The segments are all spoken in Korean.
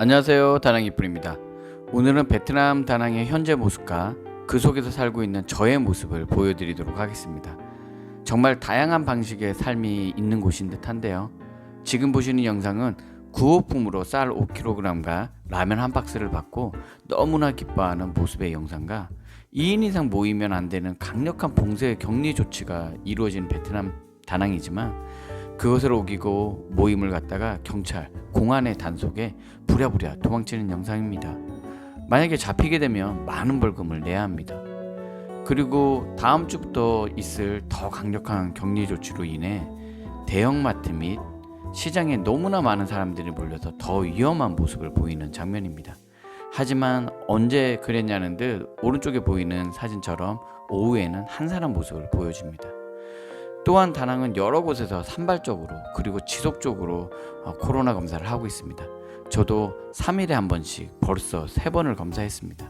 안녕하세요. 다낭이 뿌입니다. 오늘은 베트남 다낭의 현재 모습과 그 속에서 살고 있는 저의 모습을 보여드리도록 하겠습니다. 정말 다양한 방식의 삶이 있는 곳인 듯한데요. 지금 보시는 영상은 구호품으로 쌀 5kg과 라면 한 박스를 받고 너무나 기뻐하는 모습의 영상과 2인 이상 모이면 안 되는 강력한 봉쇄 격리 조치가 이루어진 베트남 다낭이지만 그것을 어기고 모임을 갖다가 경찰, 공안의 단속에 부랴부랴 도망치는 영상입니다. 만약에 잡히게 되면 많은 벌금을 내야 합니다. 그리고 다음 주부터 있을 더 강력한 격리 조치로 인해 대형마트 및 시장에 너무나 많은 사람들이 몰려서 더 위험한 모습을 보이는 장면입니다. 하지만 언제 그랬냐는 듯 오른쪽에 보이는 사진처럼 오후에는 한 사람 모습을 보여줍니다. 또한 다낭은 여러 곳에서 산발적으로 그리고 지속적으로 어, 코로나 검사를 하고 있습니다. 저도 3일에 한 번씩 벌써 세 번을 검사했습니다.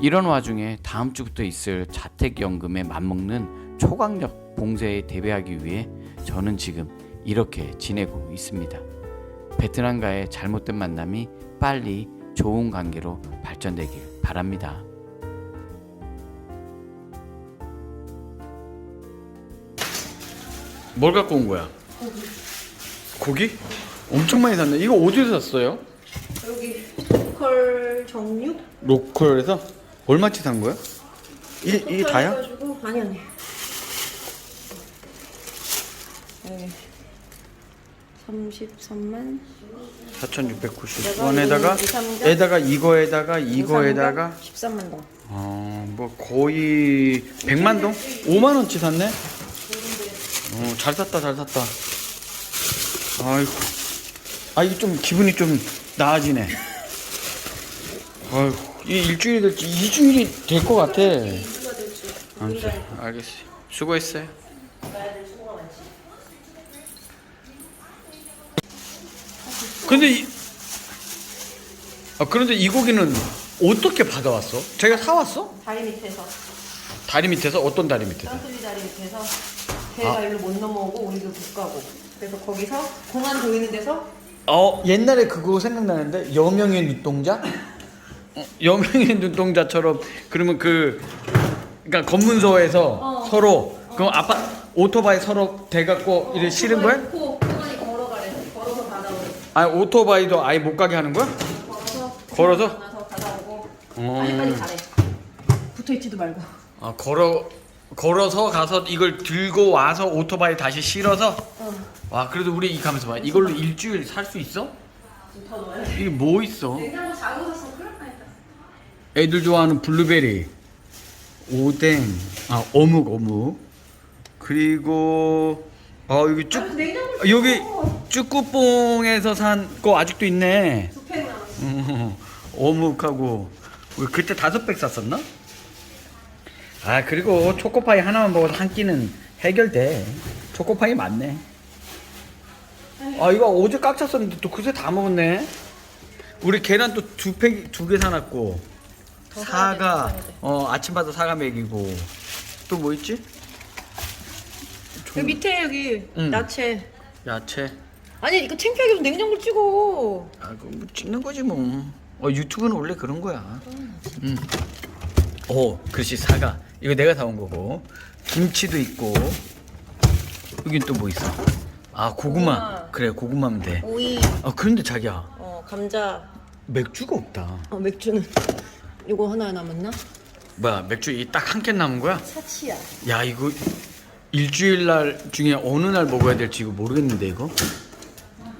이런 와중에 다음 주부터 있을 자택연금에 맞먹는 초강력 봉쇄에 대비하기 위해 저는 지금 이렇게 지내고 있습니다. 베트남과의 잘못된 만남이 빨리 좋은 관계로 발전되길 바랍니다. 뭘 갖고 온 거야? 고기? 엄청 많이 샀네. 이거 어디서 샀어요? 여기 로컬 정육 로컬에서 얼마치 산 거야? 이게 이게 다야? 해가지고 아니 아니 여기 33만 4,690원에다가 내가 에다가 이거에다가 이거에다가 13만 동 어뭐 거의 100만 동? 5만 원치 샀네. 어, 잘 샀다 잘 샀다. 아이고. 아 이게 좀 기분이 좀 나아지네. 아이고 이 일주일이 될지 2주일이 될 것 같아. 알겠어. 알겠어. 수고했어요. 근데 이, 아 그런데 이 고기는 어떻게 받아왔어? 제가 사왔어? 다리 밑에서 다리 밑에서 어떤 다리 밑에서? 다리 밑에서 배가 일로 못 넘어오고 우리도 못 가고 그래서 거기서 공안 보이는 데서 어 옛날에 그거 생각나는데 여명의 눈동자? 어, 여명의 눈동자처럼 그러면 그 그러니까 검문소에서 어. 서로 그 아빠 오토바이 서로 대갖고 이래 실은 거야? 놓고 공안이 걸어가래 걸어서 받아오래 아 오토바이도 아예 못 가게 하는 거야? 걸어서 걸어서? 만나서 받아오고 어. 빨리빨리 가래 붙어있지도 말고 아 걸어 걸어서 가서 이걸 들고 와서 오토바이 다시 실어서 어. 와 그래도 우리 이 가면서 봐 이걸로 일주일 살 수 있어? 더 이게 뭐 있어? 냉장고 큰일 애들 좋아하는 블루베리, 오뎅, 아 어묵 어묵, 그리고 아 여기 쭉 아, 냉장고 아, 여기 쭈꾸뽕에서 산 거 아직도 있네. 두팩 음, 어묵하고 우리 그때 다섯 팩 샀었나? 아 그리고 초코파이 하나만 먹어도 한 끼는 해결돼. 초코파이 많네. 아 이거 어제 꽉 찼었는데 또 그새 다 먹었네. 우리 계란 또 두 팩 두 개 사놨고 더 사야 돼, 더 사과 사야 돼. 어 아침마다 사과 먹이고 또 뭐 있지? 여기 밑에 여기 응. 야채 야채. 아니 이거 창피하게 좀 냉장고를 찍어 아, 그뭐 찍는 거지 뭐. 어, 유튜브는 원래 그런 거야. 음. 오, 글씨 사과. 이거 내가 사온 거고. 김치도 있고. 여긴 또 뭐 있어? 아, 고구마. 고구마. 그래, 고구마면 돼. 오이 아, 그런데 자기야, 어 감자 맥주가 없다. 어 맥주는 이거 하나 남았나? 뭐야, 맥주 이 딱 한 캔 남은 거야? 사치야 야, 이거 일주일 날 중에 어느 날 먹어야 될지 이거 모르겠는데 이거.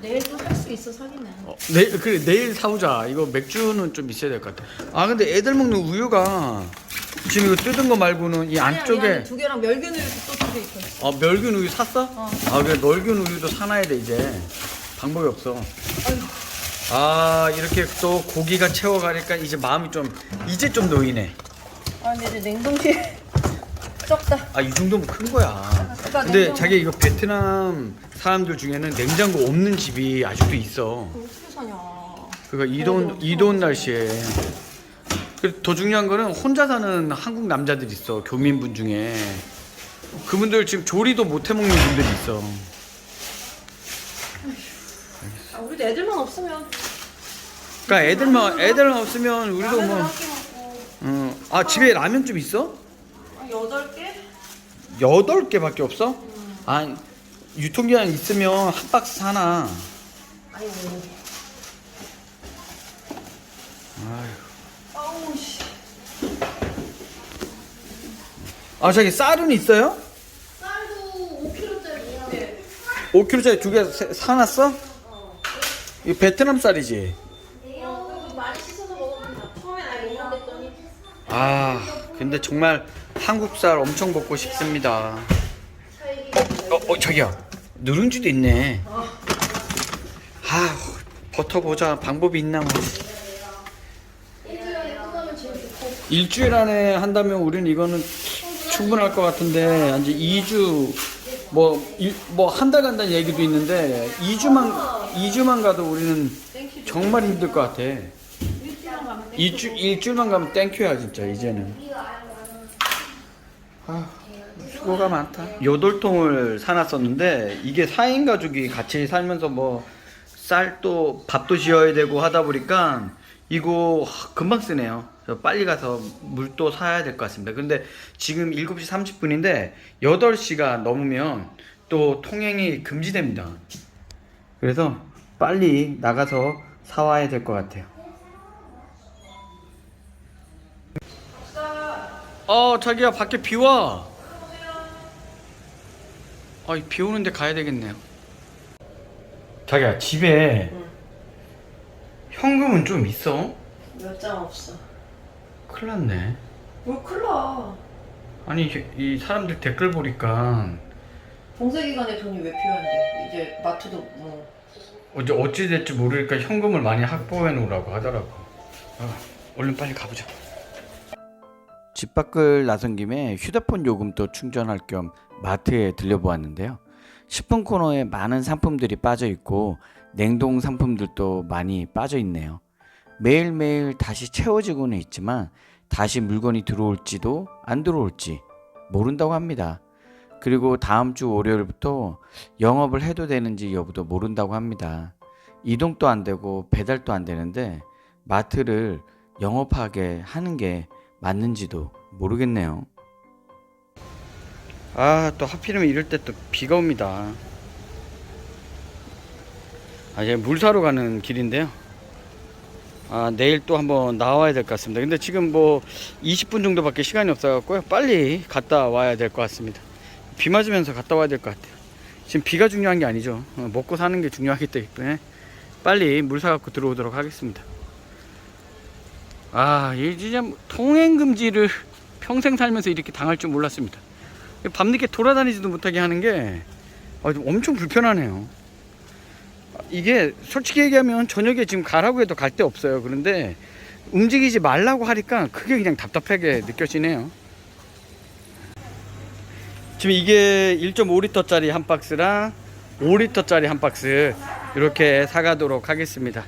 내일 또 살 수 있어 사기는 어, 내, 그래 내일 사오자. 이거 맥주는 좀 있어야 될 것 같아. 아 근데 애들 먹는 우유가 지금 이거 뜯은 거 말고는 이 안쪽에 두 개랑 멸균 우유 또 두 개 있어 아 멸균 우유 샀어? 어. 아 그래 멸균 우유도 사놔야 돼 이제 방법이 없어. 아 이렇게 또 고기가 채워가니까 이제 마음이 좀 이제 좀 놓이네. 아 근데 이제 냉동실에 적다 아 이 정도면 큰 거야. 그러니까 근데 자기 이거 베트남 사람들 중에는 냉장고 없는 집이 아직도 있어. 어떻게 사냐 그러니까 이동 이동 날씨에 그 더 중요한 거는 혼자 사는 한국 남자들 있어 교민분 중에 그분들 지금 조리도 못 해 먹는 분들이 있어. 아, 우리도 애들만 없으면 그러니까 애들만 애들만 없으면 우리도 라면을 뭐 한끼 먹고 어, 아 집에 라면 좀 있어? 한 여덟 개? 여덟 개밖에 없어? 아 유통기한 있으면 한 박스 사나. 아이고. 아휴. 아우 씨. 아 저기 쌀은 있어요? 쌀도 5kg짜리야. 네. 5kg짜리 두 개 사놨어? 이 베트남 쌀이지. 어, 많이 씻어서. 처음엔 먹겠더니 아 근데 정말 한국 쌀 엄청 먹고 싶습니다. 어, 어 자기야 누룽지도 있네. 아 버터 보자 방법이 있나 뭐. 일주일 안에 한다면 우리는 이거는 충분할 것 같은데 이제 2주 뭐뭐 한 달 간다는 얘기도 있는데 2주만 2주만 가도 우리는 정말 힘들 것 같아. 일주일만 가면 돼. 일주 일주일만 가면 땡큐야 진짜 이제는. 아 수고가 많다. 여덟 통을 사놨었는데 이게 4인 가족이 같이 살면서 뭐 쌀도 밥도 지어야 되고 하다 보니까 이거 하, 금방 쓰네요. 빨리 가서 물도 사야 될 것 같습니다. 근데 지금 7시 30분인데 8시가 넘으면 또 통행이 금지됩니다. 그래서 빨리 나가서 사와야 될 것 같아요. 어 자기야 밖에 비 와. 아비 오는데 가야 되겠네요. 자기야 집에 응. 현금은 좀 있어? 몇 장 없어. 큰일 났네. 뭘 클라. 아니 이- 이 사람들 댓글 보니까 봉쇄 기간에 돈이 왜 필요한데? 이제 마트도 뭐 어제 어찌 될지 모르니까 현금을 많이 확보해 놓으라고 하더라고. 아, 얼른 빨리 가보자. 집 밖을 나선 김에 휴대폰 요금도 충전할 겸 마트에 들려보았는데요. 식품 코너에 많은 상품들이 빠져 있고 냉동 상품들도 많이 빠져 있네요. 매일매일 다시 채워지고는 있지만 다시 물건이 들어올지도 안 들어올지 모른다고 합니다. 그리고 다음 주 월요일부터 영업을 해도 되는지 여부도 모른다고 합니다. 이동도 안 되고 배달도 안 되는데 마트를 영업하게 하는 게 맞는지도 모르겠네요. 아, 또 하필이면 이럴 때 또 비가 옵니다. 아, 이제 물 사러 가는 길인데요. 아, 내일 또 한번 나와야 될 것 같습니다. 근데 지금 뭐 20분 정도밖에 시간이 없어갖고요. 빨리 갔다 와야 될 것 같습니다. 비 맞으면서 갔다 와야 될 것 같아요. 지금 비가 중요한 게 아니죠. 어, 먹고 사는 게 중요하기 때문에 빨리 물 사갖고 들어오도록 하겠습니다. 아, 이 진짜 뭐 통행 금지를 평생 살면서 이렇게 당할 줄 몰랐습니다. 밤늦게 돌아다니지도 못하게 하는 게 아, 좀 엄청 불편하네요. 아, 이게 솔직히 얘기하면 저녁에 지금 가라고 해도 갈 데 없어요. 그런데 움직이지 말라고 하니까 그게 그냥 답답하게 느껴지네요. 지금 이게 1.5리터짜리 한 박스랑 5리터짜리 한 박스 이렇게 사가도록 하겠습니다.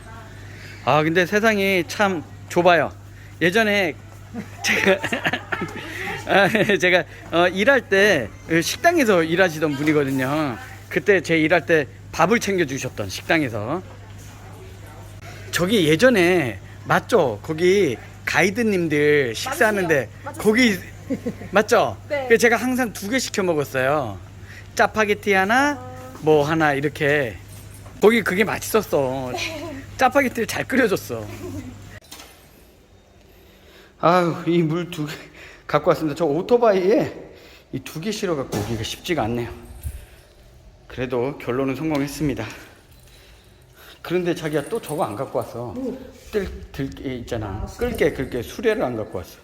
아 근데 세상이 참 좁아요. 예전에 제가 아, 제가 어, 일할 때 식당에서 일하시던 분이거든요. 그때 제 일할 때 밥을 챙겨 주셨던 식당에서 저기 예전에 맞죠? 거기 가이드님들 식사하는데 거기 맞죠? 네. 그래서 제가 항상 두 개 시켜 먹었어요. 짜파게티 하나, 뭐 하나 이렇게. 거기 그게 맛있었어. 짜파게티를 잘 끓여줬어. 아유, 이 물 두 개 갖고 왔습니다. 저 오토바이에 이 두 개 실어 갖고 오기가 쉽지가 않네요. 그래도 결론은 성공했습니다. 그런데 자기야 또 저거 안 갖고 왔어. 뜰, 들게 있잖아. 끌게, 끌게. 수레를 안 갖고 왔어.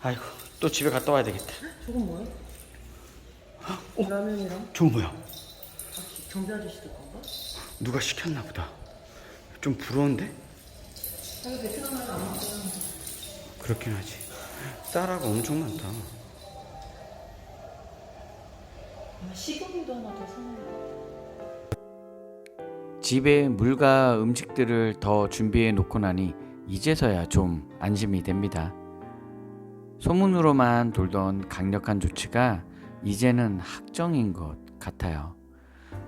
아이고, 또 집에 갔다 와야 되겠다. 저건 뭐야? 라면이랑 저거 뭐야? 정비 아저씨들 건가? 누가 시켰나 보다. 좀 부러운데? 자기 베트남 안. 그렇긴 하지. 쌀하고 엄청 많다. 아, 식용유도 하나 더 사놔야 집에 물과 음식들을 더 준비해 놓고 나니 이제서야 좀 안심이 됩니다. 소문으로만 돌던 강력한 조치가 이제는 확정인 것 같아요.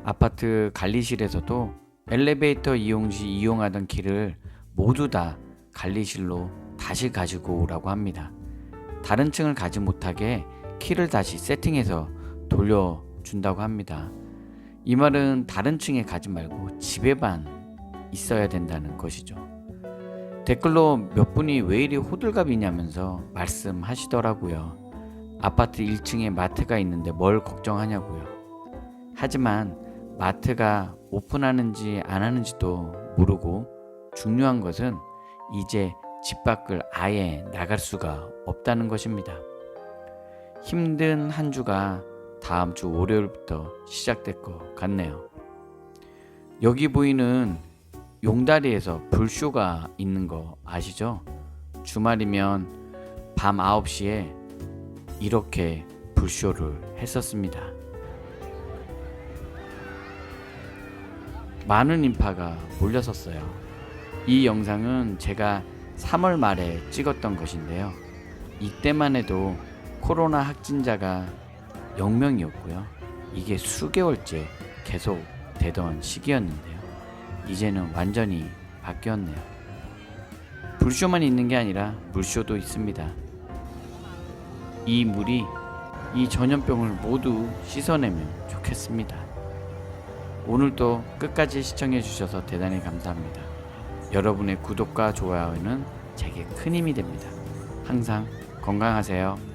아파트 관리실에서도 엘리베이터 이용 시 이용하던 키를 모두 다 관리실로 다시 가지고 오라고 합니다. 다른 층을 가지 못하게 키를 다시 세팅해서 돌려준다고 합니다. 이 말은 다른 층에 가지 말고 집에만 있어야 된다는 것이죠. 댓글로 몇 분이 왜 이리 호들갑이냐면서 말씀하시더라고요. 아파트 1층에 마트가 있는데 뭘 걱정하냐고요. 하지만 마트가 오픈하는지 안 하는지도 모르고 중요한 것은 이제 집 밖을 아예 나갈 수가 없다는 것입니다. 힘든 한 주가 다음 주 월요일부터 시작될 것 같네요. 여기 보이는 용다리에서 불쇼가 있는 거 아시죠? 주말이면 밤 9시에 이렇게 불쇼를 했었습니다. 많은 인파가 몰렸었어요. 이 영상은 제가 3월 말에 찍었던 것인데요. 이때만 해도 코로나 확진자가 0명이었고요. 이게 수개월째 계속 되던 시기였는데요. 이제는 완전히 바뀌었네요. 불쇼만 있는 게 아니라 물쇼도 있습니다. 이 물이 이 전염병을 모두 씻어내면 좋겠습니다. 오늘도 끝까지 시청해 주셔서 대단히 감사합니다. 여러분의 구독과 좋아요는 제게 큰 힘이 됩니다. 항상 건강하세요.